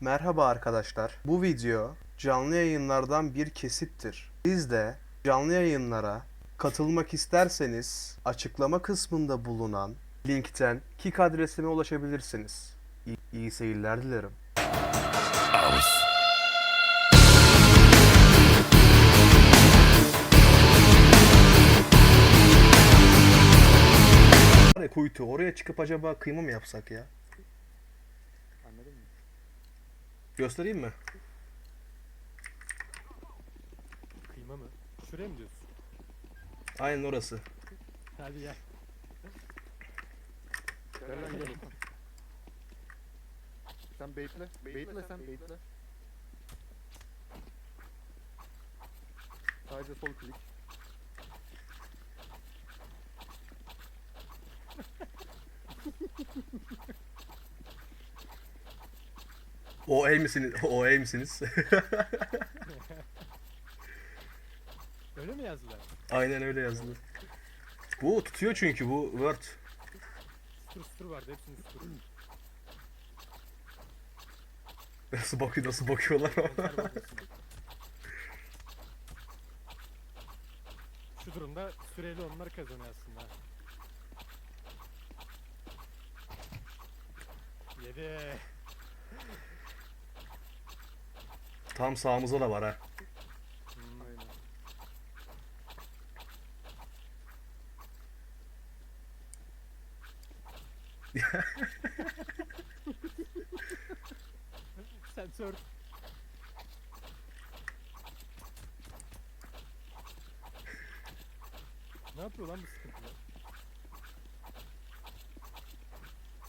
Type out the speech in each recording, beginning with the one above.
Merhaba arkadaşlar. Bu video canlı yayınlardan bir kesittir. Siz de canlı yayınlara katılmak isterseniz açıklama kısmında bulunan linkten Kik adresime ulaşabilirsiniz. İyi, iyi seyirler dilerim. Var Kuytu oraya çıkıp acaba kıyma mı yapsak ya? Anladın mı? Göstereyim mi? Kıyma mı? Şuraya mı diyorsun? Aynen orası. Hadi gel. Gel lan gel. Sen baitle. Baitle sen baitle. Sadece sol klik. O el misiniz? O el misiniz? Öyle mi yazdılar? Aynen öyle yazılı. Bu tutuyor çünkü bu Word. Sütür sütür vardı hepsini sütür. Nasıl bakıyor nasıl bakıyorlar bölgesine. Şu durumda süreli onlar kazanıyor aslında. Yedi. Tam sağımızda da var ha. Sensör. ne yapıyor lan bu sıkıntılar?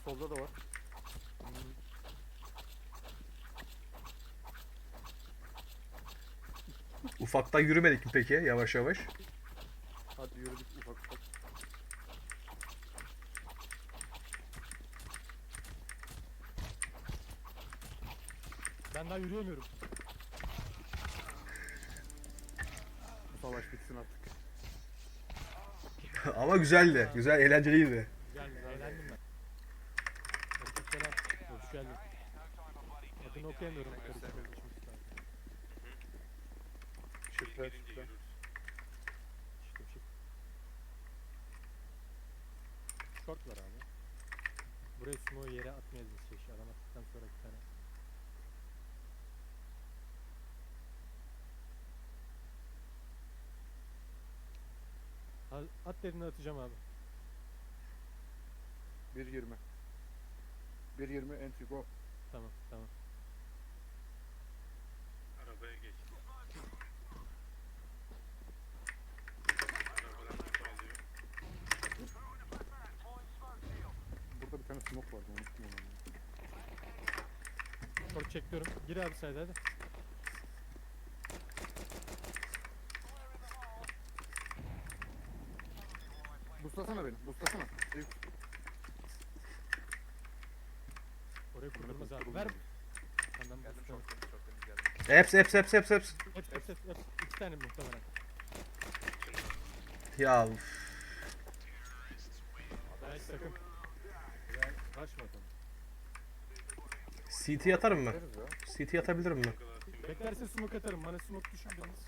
Solda da var. Ufaktan yürümedik mi peki yavaş yavaş? Hadi yürüdük ufak ufak. Ben daha yürüyemiyorum. Bu savaş bitsin artık. Ama güzeldi. Güzel eğlenceliydi. Güzel, eğlendim ben. Hoş geldin. Adını okuyamıyorum. karışık olduğu için kusura bakma. Şifre şifre. Şıkım şık. Short var abi. Buraya smoke'u yere atmayız biz şey. Adam attıktan sonra bir tane. Al- At dediğinde atacağım abi. 1.20. 1.20 entry go. Tamam tamam. Arabaya geç. Burada bir tane smoke vardı unuttum onu. Çekiyorum. Gir abi sayda hadi. Buslasana beni. Buslasana. Eyüp. Orayı kurdurmaz abi. Ver. Senden bu tutalım. Eps eps eps eps eps. Hep hep hep hep. İki tane muhtemelen. Ya uf. Nice takım. Güzel. Kaç bakalım. CT atarım mı? Ya. CT atabilirim mi? Beklerse smoke atarım. Bana smoke düşün biriniz.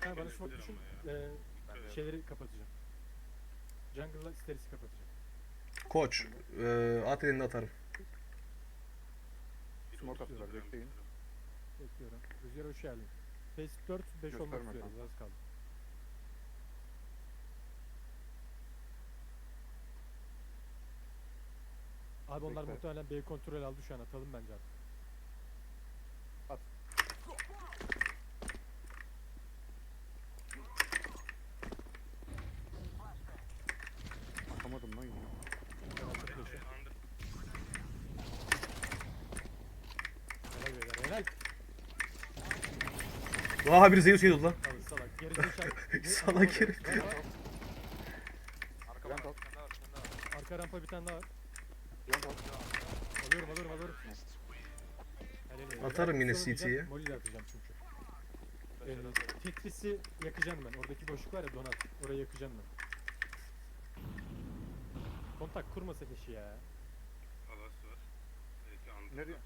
Ha bana smoke düşün. Ee, şeyleri kapatacağım. Jungle'la Steris'i kapatacağım. Koç. E, at elini atarım. Smoke attılar bekleyin. Bekliyorum. Rüzgar hoş geldin. Phase 4, 5 olmak Gösterme üzereyiz. Az kaldı. Abi onlar Bekle. muhtemelen B kontrol aldı şu an atalım bence artık. Atamadım lan yine. Ben aldım flash'ı. Helal beyler helal. Aha bir Zeus yedi lan. Al salak. Gerizekalı. Ne- Salak herif. Plant at. Arka rampa bir tane daha var. Alıyorum alıyorum alıyorum. Helal. Atarım yine Sonra CT 'ye. diyeceğim, Molly de atacağım çünkü. Ee, Tetris'i yakacağım ben. Oradaki boşluk var ya donat. Orayı yakacağım ben. Kontak kurmasak işi ya. Palas var. Belki. Nereye?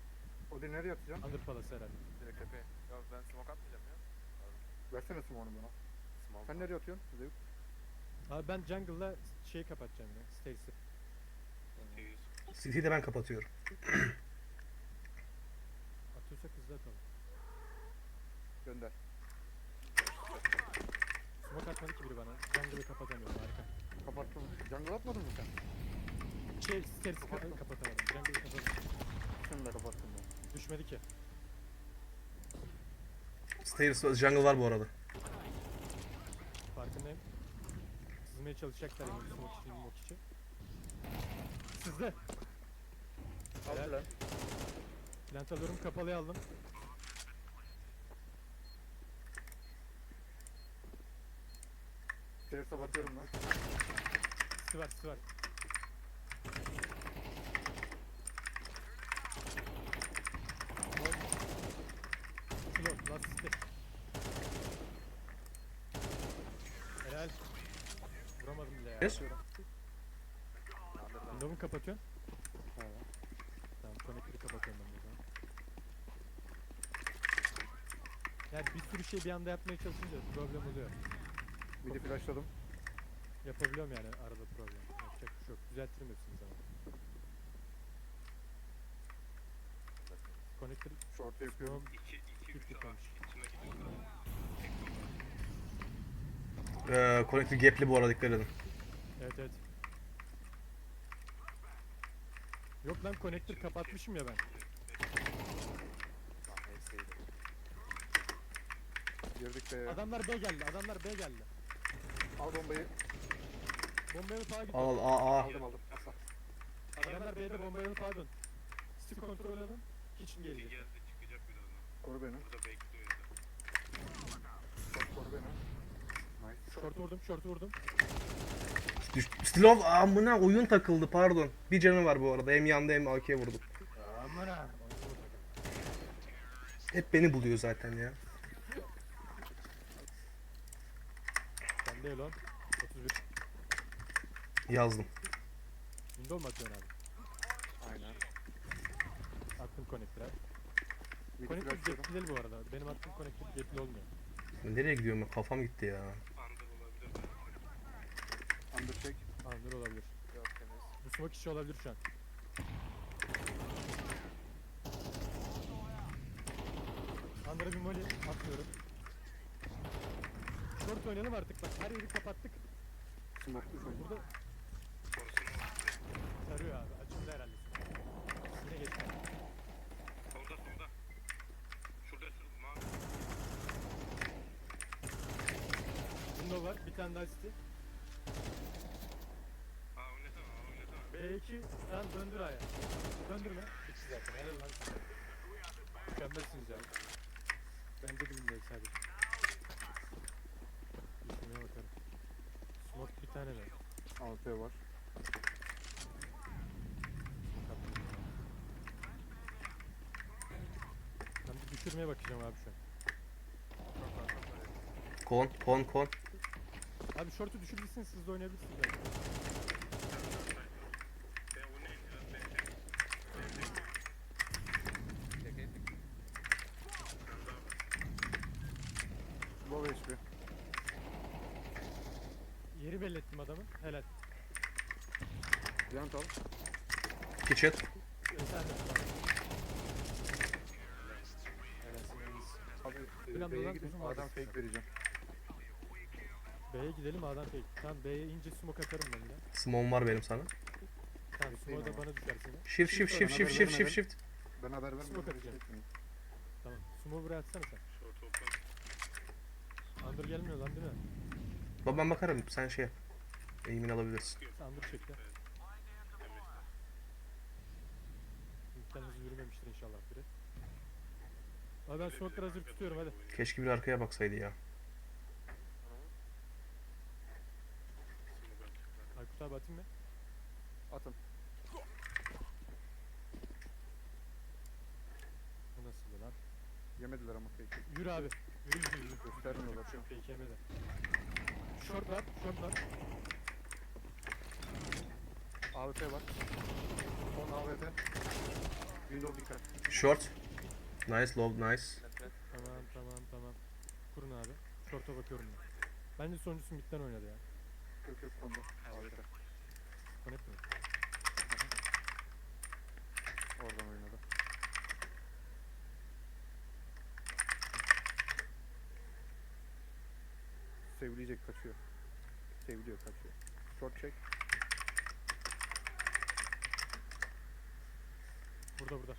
O da nereye atacaksın? Under Palace herhalde. Direkt tepeye. Ya ben smoke atmayacağım ya. Versene smoke'unu bana. Smoke. Sen nereye atıyorsun? Zevk. Abi ben jungle'la şeyi kapatacağım ya. Stairs'i. City'yi de ben kapatıyorum. Atıyorsak hızlı atalım. Gönder. Smoke atmadı ki biri bana. Jungle'ı kapatamıyorum harika. Kapattım. Jungle atmadın mı sen? Şey ka- kapatamadım. Jungle'ı kapatamadım. Sen de kapattın ben. Düşmedi ki. Stairs jungle var bu arada. Farkındayım. Sızmaya çalışacaklar yani smoke için, smoke için. Sızdı. Helal. lan. Plant alıyorum kapalıya aldım. Stairs kapatıyorum lan. Var sı var. Yes. Window'u kapatıyorsun. Ha. Tamam, connector'ı kapatıyorum ben zaman. Yani bir sürü şey bir anda yapmaya çalışınca problem oluyor. Bir de flashladım. Yapabiliyorum yani arada problem. Yapacak bir şey yok. Düzeltirim hepsini zaman. Connector Short'ta yapıyorum. smoke 2 2 Git 3 gitmemiş. İçime gidiyor. Ee, connector gap'li bu arada dikkat edin. Evet evet. Yok lan connector kapatmışım ya ben. Girdik de. Adamlar B geldi. Adamlar B geldi. Al bombayı. Bombaya sağa gitti. Al al aa. Aldım aldım. Asla. Adamlar B'de bombaya pardon. Stick kontrol alın. Kitchen gelecek. geldi çıkacak birazdan. Koru beni. Burada bekliyor koru beni. Nice. Short vurdum, short vurdum. Düş Stilov amına oyun takıldı pardon. Bir canı var bu arada. Hem yandı hem AK'ye vurdum. Aman ha. Hep beni buluyor zaten ya. Sen de lan. 31. Yazdım. Window mu atıyorsun abi? Aynen. Attım connector'a. Connector gapli değil bu arada. Benim attığım connector gapli olmuyor. Nereye gidiyorum ben? Kafam gitti ya. Under check. Andır olabilir. Yok temiz. Bu smoke işi olabilir şu an. Andır'a bir molly atmıyorum. Short oynayalım artık bak her yeri kapattık. Smoke düşün. Burada Korusunu sarıyor abi açıldı herhalde. Yine geçti. solda solda. Şurada şurada mavi. Window var bir tane daha city. E2 lan döndür ayağı. Döndürme. İkisi zaten. Helal lan. size. Mükemmelsiniz ya. Bence bilinmeyiz sadece. Düşünmeye bakarım. Smoke bir tane ver. AP var. Ben bir düşürmeye bakacağım abi şu an. Kon kon kon. Abi şortu düşürdüyseniz siz de oynayabilirsiniz. Belki. Abi Plan B'ye gidin. uzun Adam fake vereceğim. B'ye gidelim A'dan fake. Tamam B'ye ince smoke atarım ben yine. Smoke var benim sana. Tamam smoke da bana düşer senin. Shift shift shift shift shift shift shift. Ben haber vermem. Smoke atacağım. Tamam. Smoke buraya atsana sen. Under gelmiyor lan değil mi? Baba ben bakarım sen şey yap. Eğimini alabilirsin. Under çekti. Emre. Yürümemiştir inşallah biri. Abi ben smoke'ları hazır tutuyorum hadi. Keşke bir arkaya baksaydı ya. Aykut abi atayım mı? Atın. Bu nasıl lan? Yemediler ama fake. Yürü abi. Yürü yürü yürü. Göstermiyorlar an. Fake yemedi. Short var, short var. AWP var. Son AWP. Dikkat. Short. Nice low nice. Tamam tamam tamam. Kurun abi. Short'a bakıyorum ben. Bence sonuncusu midden oynadı ya. Kök kök sonda. Harika. Connect mi? Oradan oynadı. Sevleyecek kaçıyor. Sevliyor kaçıyor. Short check. Burada burada.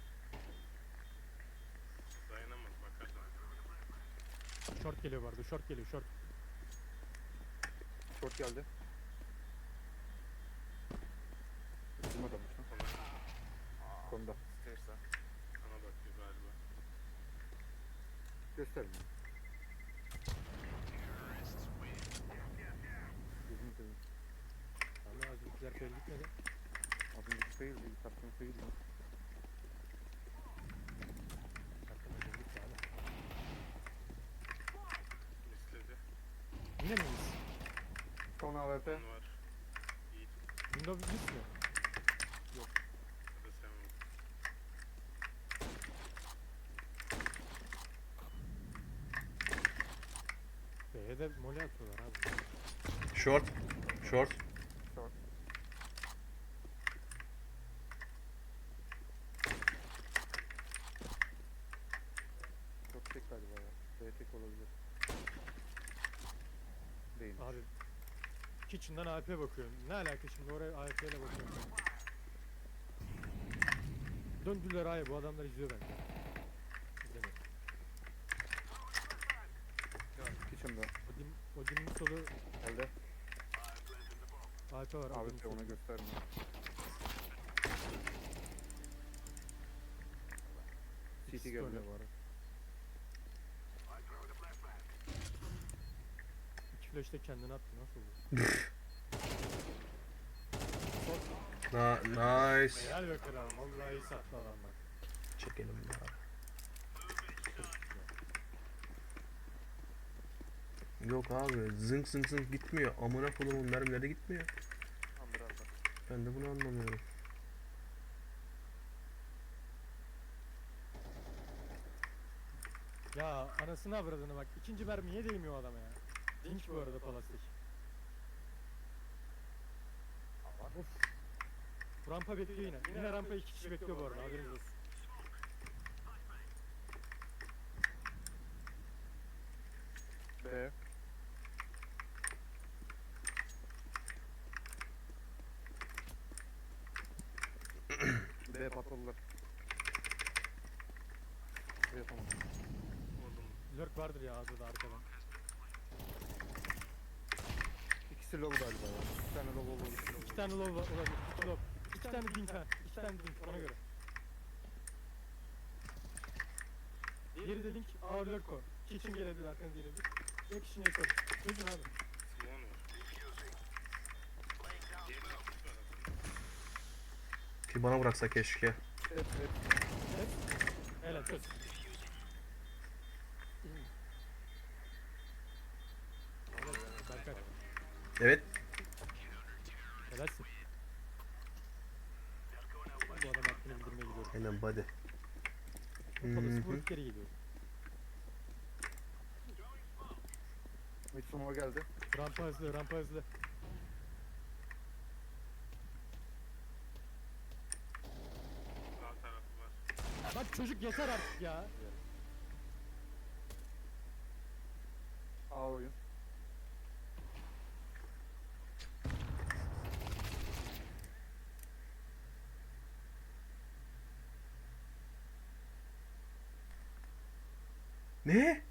Dayanamaz bakarsan. Short geliyor vardı. Short geliyor. Short. Short geldi. Bizim adammış lan. Konuda. Stairs'a. Sana bakıyor galiba. Gösterin. Gözünü seveyim. Ama az bizler fail gitmedi. Az önceki fail değil. Tartın fail değil. Arkadan fail gitti abi. Misledi. Yine mi miss? Son AWP. Var. Yiğit. Miss mi? Ya da sen vur. B'ye de mole atıyorlar abi. Short. Short. Short check galiba ya. B check olabilir. Değil. Abi AP bakıyorum. Ne alaka şimdi oraya AP ile bakıyorum. Döndüler A'ya bu adamlar izliyor bence. İzlemiyor. Kitchen'da. Odin, Odin'in solu Elde. AP var. Odin'in AWP solu. ona göstermiyor. CT İkisi de geldi. oynuyor bu arada. İki flash de kendine attı nasıl oldu? Na nice. Helal be kral. Vallahi iyi sattı adam bak. Çekelim ya. Yok abi zınk zınk zınk gitmiyor. Amına kodumun mermileri gitmiyor. Ben de bunu anlamıyorum. Ya anasını avradını bak. ikinci mermiye değmiyor o adama ya. Dinç bu arada palastik. Of. Rampa bekliyor yine. Yine rampa iki kişi bekliyor bu arada haberiniz olsun. B. B patladılar. B. Vurdum. Lurk vardır ya ağzı da arkadan. İkisi low galiba ya. İki tane low oldu. İki tane low olabilir. İki low. İki tane dink ha. İki tane dink ona göre. Diğeri de dink. Aa lurk o. Kitchen gelebilir arkanız gelebilir. Yok kişinin yakın. Üzün abi. Ki bana bıraksa keşke. Evet evet. Evet. Helal çöz. Evet. Helalsin. Bu adam hakkını bildirmeye gidiyorum. Aynen body. Hı. vurup geri geliyor. Geldi. Rampa hızlı, rampa hızlı. Sağ tarafı var. Bak çocuk yeter artık ya. A oyun. Ne?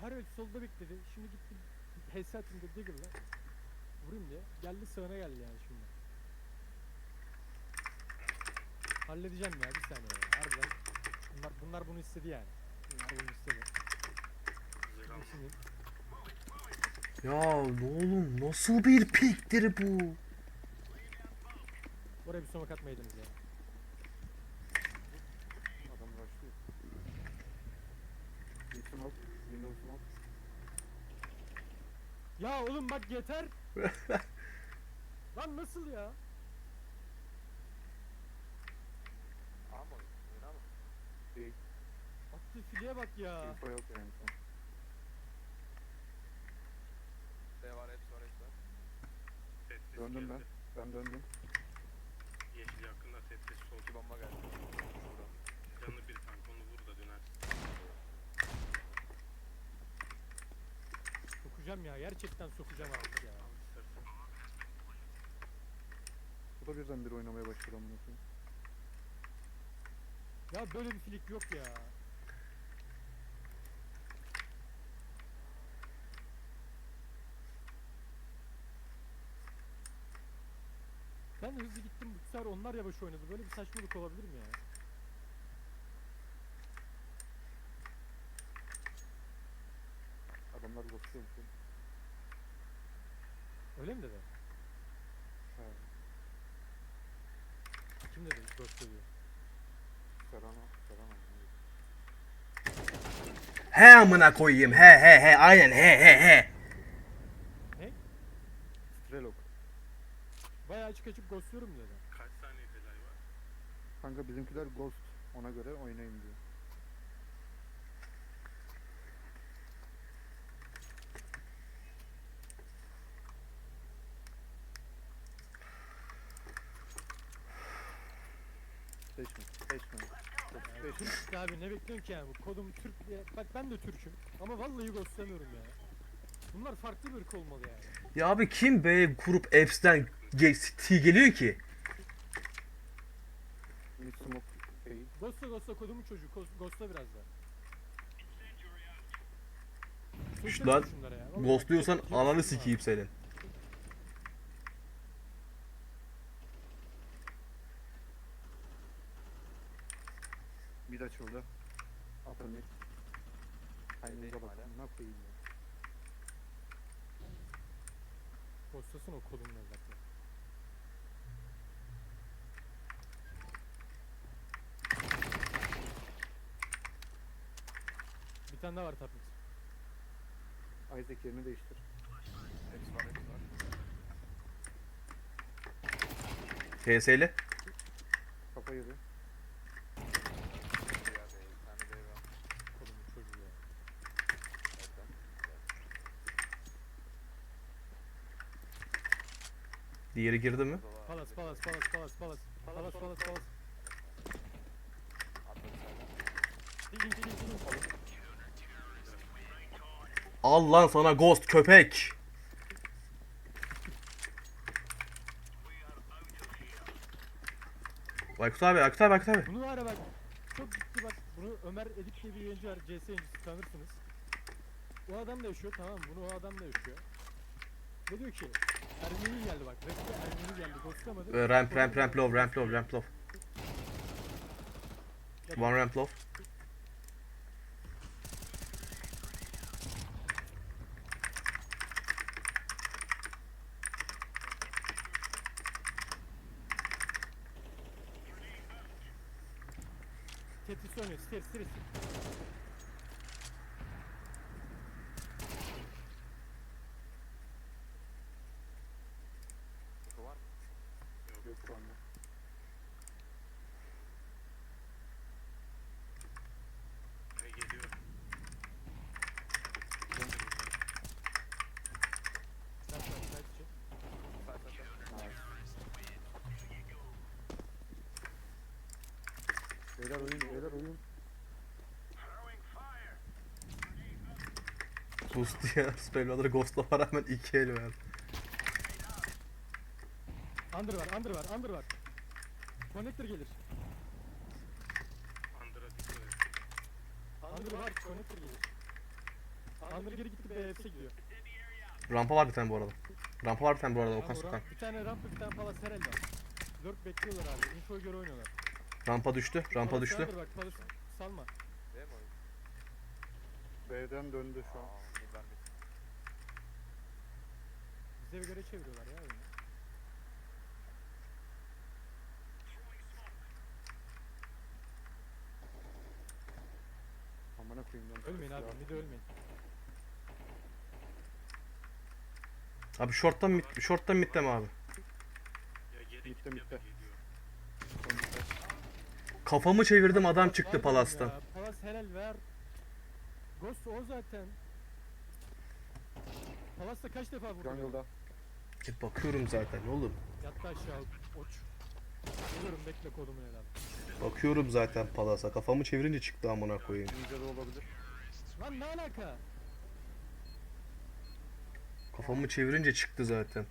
Her el solda bekledi. Şimdi gitti. Headshot'ında Diggle'la. Vurayım diye. Geldi sağına geldi yani şimdi. Halledeceğim ya bir saniye. Harbiden. Bunlar, bunlar bunu istedi yani. Bunlar bunu istedi. Ya oğlum nasıl bir piktir bu? oraya bir somak atmaydınız ya. Adam. Ya oğlum bak yeter. Lan nasıl ya? A mı oyun? Oyun A mı? Değil. Attığı filiye bak ya. Info yok yani. şu an. B var, hepsi var, hepsi var. Sessiz Döndüm ben. Ben döndüm. Yeşil yakında sessiz sol. İki bomba geldi. Canı bir kanka onu vur da dönersin. Sokacağım ya. Gerçekten sokacağım artık ya. Bu da birden bir oynamaya başladı amına koyayım. Ya böyle bir filik yok ya. Ben hızlı gittim bu sefer onlar yavaş oynadı. Böyle bir saçmalık olabilir mi ya? Adamlar basıyor mu? Öyle mi dedi? He. Kim dedi? Ghost diyor. Serana. Serana. He amına koyayım. He he he. Aynen he he he. Strelok. Bayağı açık açık ghostluyorum dedi. Kaç saniye delay var? Kanka bizimkiler Ghost. Ona göre oynayın diyor. Seçme. Seçme. Türk abi ne bekliyorsun ki yani bu kodum Türk diye. Bak ben de Türk'üm ama vallahi ghostlamıyorum ya. Bunlar farklı bir ırk olmalı yani. Ya abi kim be kurup apps'ten ge- geliyor ki? Mid smoke değil. Ghostla ghostla kodumun çocuğu ghost- ghostla biraz daha. Söylesene lan, şunlara ya. Vallahi Ghostluyorsan ananı sikeyim senin. Mid açıldı. Upper mid. Neyim Timing'e bak. hala? Ne koyayım ya. Ghostlasın o kodumun evlatları. Bir tane daha var tapmix. Isaac yerini değiştir. Hepsi var, hepsi var. TS'li. Kafa yedi. Bir yer B, bir tane B var. Kodumun çocuğu ya. Zaten. Diğeri girdi mi? Palas palas palas palas palas. Palas palas palas. Atladı senden. Ding ding ding ding. Al lan sana ghost köpek. Aykut abi, Aykut abi, Aykut abi. Bunu var ya bak. Çok ciddi bak. Bunu Ömer Edip diye bir yayıncı var. CS yayıncısı tanırsınız. O adam da yaşıyor tamam? Bunu o adam da yaşıyor. Ne diyor ki? Ermeni geldi bak. Rakipte Ermeni geldi. Ghostlamadı. Ramp, ramp, ramp low, ramp low, ramp low. One ramp low. Tetris oynuyor. Stairs, stairs. Info var mı? Yok şu anda. Ne geliyor? Side, side, side içi. Sağ sağ sağ. Beyler oyun, beyler oyun. Sus diye spamlaları ghostlama rağmen iki el verdi. Under var, under var, under var. Connector gelir. Under'a dikkat et. Under var, connector gelir. Under geri gitti BF'e gidiyor. Rampa var bir tane bu arada. Rampa var bir tane bu arada Okan Tamam, Sokan. Bir tane rampa, bir tane palas herhalde. Lurk bekliyorlar abi. Info'ya göre oynuyorlar. Rampa düştü, rampa Palas düştü. under Bak, palas salma. B'den döndü şu an. Aa, mid var mid. Bize göre çeviriyorlar ya oyunu. Amına koyayım ben. Ölmeyin abi, mid ölmeyin. Abi short'tan mid, short'tan mid'de mi abi? Ya geri Mitte, mitte. Kafamı çevirdim adam çıktı palastan. ya, Palas helal ver. Ghost o zaten. Palas'ta kaç defa vurdu? Jungle'da. E, Bakıyorum zaten oğlum. Yattı aşağı oç. Geliyorum bekle kodumun helal. Bakıyorum zaten palasa. Kafamı çevirince çıktı amına koyayım. Ninja'da olabilir. Lan ne alaka? Kafamı çevirince çıktı zaten.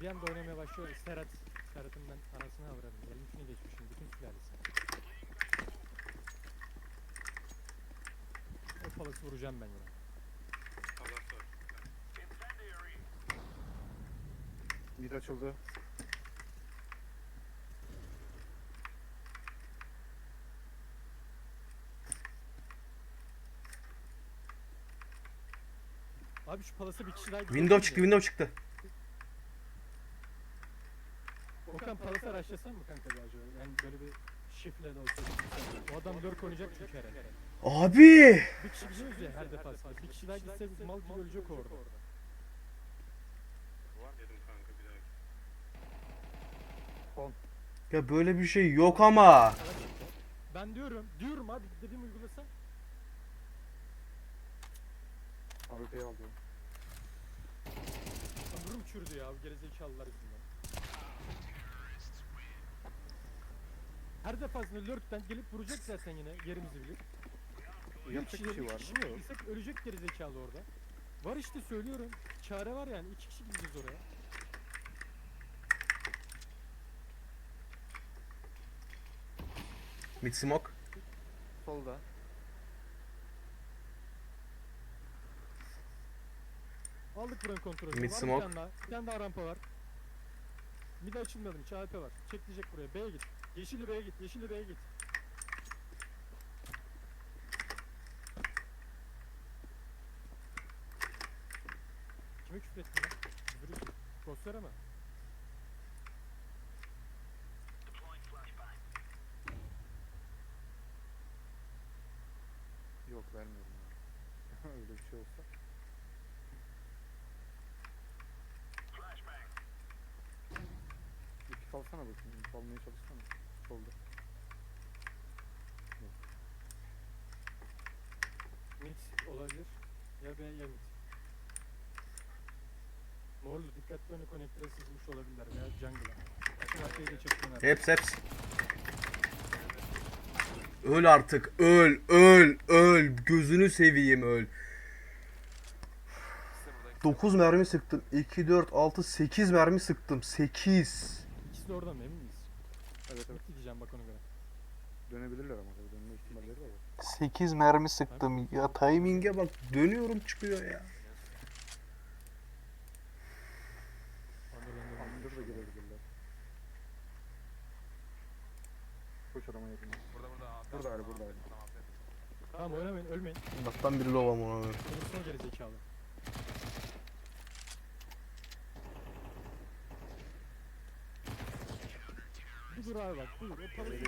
Bir anda oynamaya başlıyor. Serhat. Serhat'ın ben anasını avradım. Gelmişini geçmişim. Bütün sülalesi. O palası vuracağım ben yine. Palas var. Mid açıldı. Abi şu palası bir kişi daha Window çıktı, window çıktı. Okan palası araştırsan mı kanka bir acaba? Yani böyle bir şifle de olsa. O adam lurk oynayacak çünkü herhalde. Abi! Bir kişi gidiyoruz ya her defasında. Bir kişi daha gitse mal gibi ölecek orada. Dedim kanka bir daha. Ya böyle bir şey yok ama. Ben diyorum, diyorum abi dediğimi uygulasan. AWP'yi aldı. Ömrüm çürdü ya bu gerizekalılar yüzünden. Her defasında lurkten gelip vuracak zaten yine yerimizi bilir. Yapacak bir şey var mı? Ölecek gerizekalı orada. Var işte söylüyorum. Çare var yani. iki kişi gideceğiz oraya. Mid smoke. Solda. Aldık buranın kontrolünü. Mid var smoke. Bir tane daha. Bir tane daha rampa var. Mid açılmadı mı? AP var. Çekleyecek buraya. B'ye git. Yeşilli B'ye git. Yeşilli B'ye git. Kime küfür ettin lan? Ettin. Ghostlara mı? Yok vermiyorum ya. Öyle bir şey olsa. İki kalsana bakayım. İki almaya çalışsana. Solda. Mid olabilir. Ya B ya mid. Morlu dikkatli oyunu konektöre sızmış olabilirler veya jungle'a. Bakın arkayı da çektiler. Heps heps. Öl artık. Öl, öl, öl. Gözünü seveyim öl. İkisi de burada. ikisi de 9 mermi sıktım. 2, 4, 6, 8 mermi sıktım. 8. İkisi de orada mı emin miyiz? Evet evet. Gideceğim bak ona göre. Dönebilirler ama tabii dönme ihtimalleri de var. 8 mermi sıktım. Ya timing'e bak. Dönüyorum çıkıyor ya. Under da gelebilirler. Koş adama yakın. Burada burada. abi, Burada abi, burada abi. Tamam oynamayın ölmeyin. Allah'tan biri low ama ona. Olursun geri zekalı. Bir dur abi bak bir dur. O parayı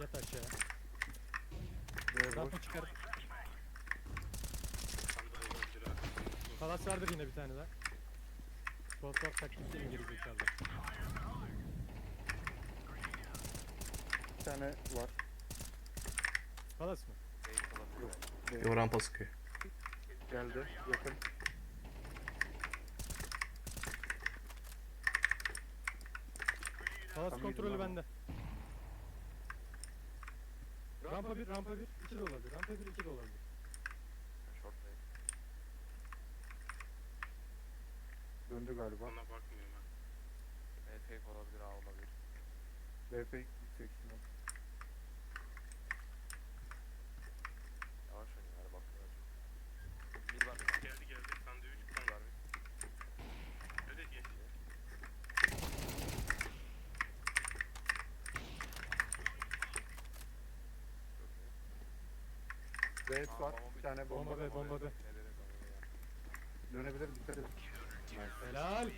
Yat aşağı. Rampa çıkar. Palas vardır yine bir tane daha. Sol sol taktiklerin geri zekalı. Bir tane var. Palas mı? Yo rampa sıkıyor. Geldi. Yakın. Palas Tam kontrolü yedim bende. Rampa 1, rampa 1, 2 de olabilir. Rampa 1, 2 de galiba. Ona bakmıyorum ben. Evet fake olabilir A olabilir. BP yüksek şimdi. Yavaş oynayın hadi bak. Bir var. Geldi geldi. Sende 3 kan var. Öyle geç. Red var. Bir tane bomba ve bomba da. Dönebilir dikkat edin. Helal.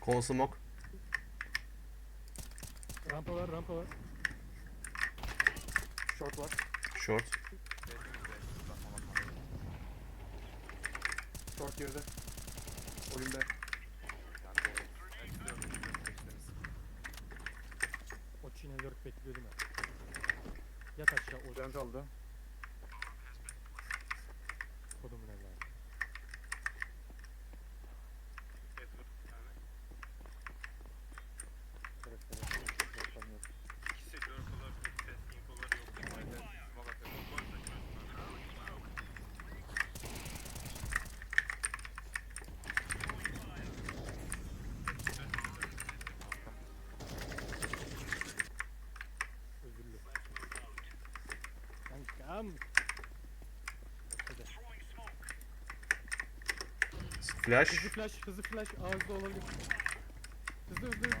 Kon smoke. Rampa var rampa var. Short var. Short. Short girdi. Oyunda. O Çin'e lurk bekliyor değil mi? Yat aşağı o Vent aldı. kodumun evladı. Edward bir tane. Evet, evet. Short'tan yok. İkisi lurk olabilir. Test infoları yok. Smoke atıyorum. Smoke varsa çözsün. Özürlü. Kankam. Hadi. Flash. Hızlı flash, hızlı flash ağızda olabilir. Hızlı hızlı hızlı.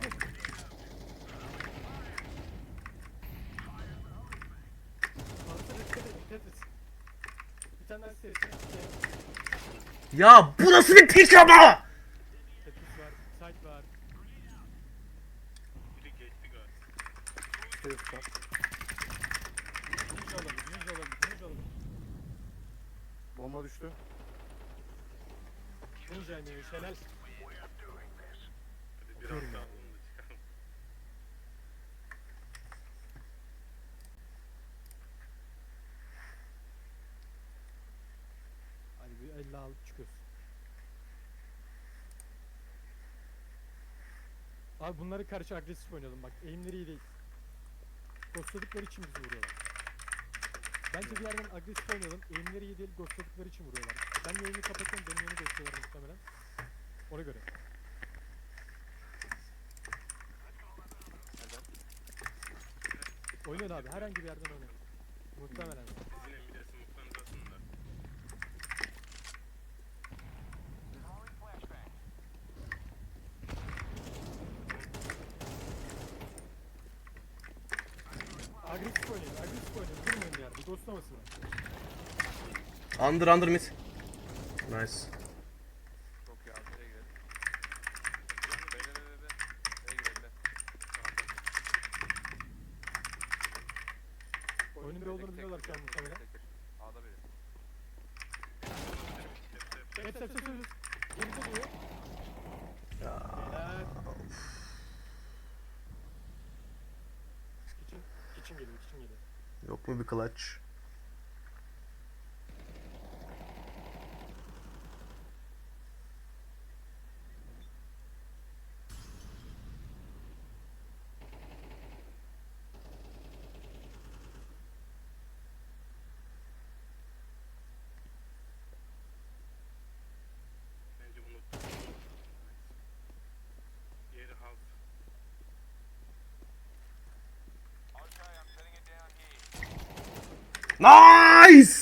Ağızda dikkat et, dikkat et. Bir tane daha ses. Ya bu nasıl bir pik ama? Tetris var, site var. Safe var. Ninja olabilir, ninja olabilir, ninja olabilir. Bomba düştü. Ninja'ymış helal. Hadi bir Bakıyorum hafta ya. alalım da çıkalım. Hadi bir 50 alıp çıkıyoruz. Abi bunları karşı agresif oynayalım bak. Eğimleri iyi değil. Ghostladıkları için bizi vuruyorlar. Bence bir yerden agresif oynayalım. Eğimleri iyi değil, ghostladıkları için vuruyorlar. Ben yayını kapatıyorum, benim yayını ghostluyorlar muhtemelen. Ona göre. Oynayın abi, herhangi bir yerden oynayın. Muhtemelen. Sizin emire smoke'larınızı atın da. Agresif oynayın, agresif oynayın. Durmayın bir yerde, ghostlamasınlar. Under under mid. Nice. Çok iyi abi. Nereye girelim? Be be be be. Nereye girelim be? Oyunun bir olduğunu biliyorlar şu an muhtemelen. A'da biri. Hep hep hep hep. Geride duruyor. Helal. Kitchen, kitchen geliyor, kitchen geliyor. Yok mu bir clutch? Nice!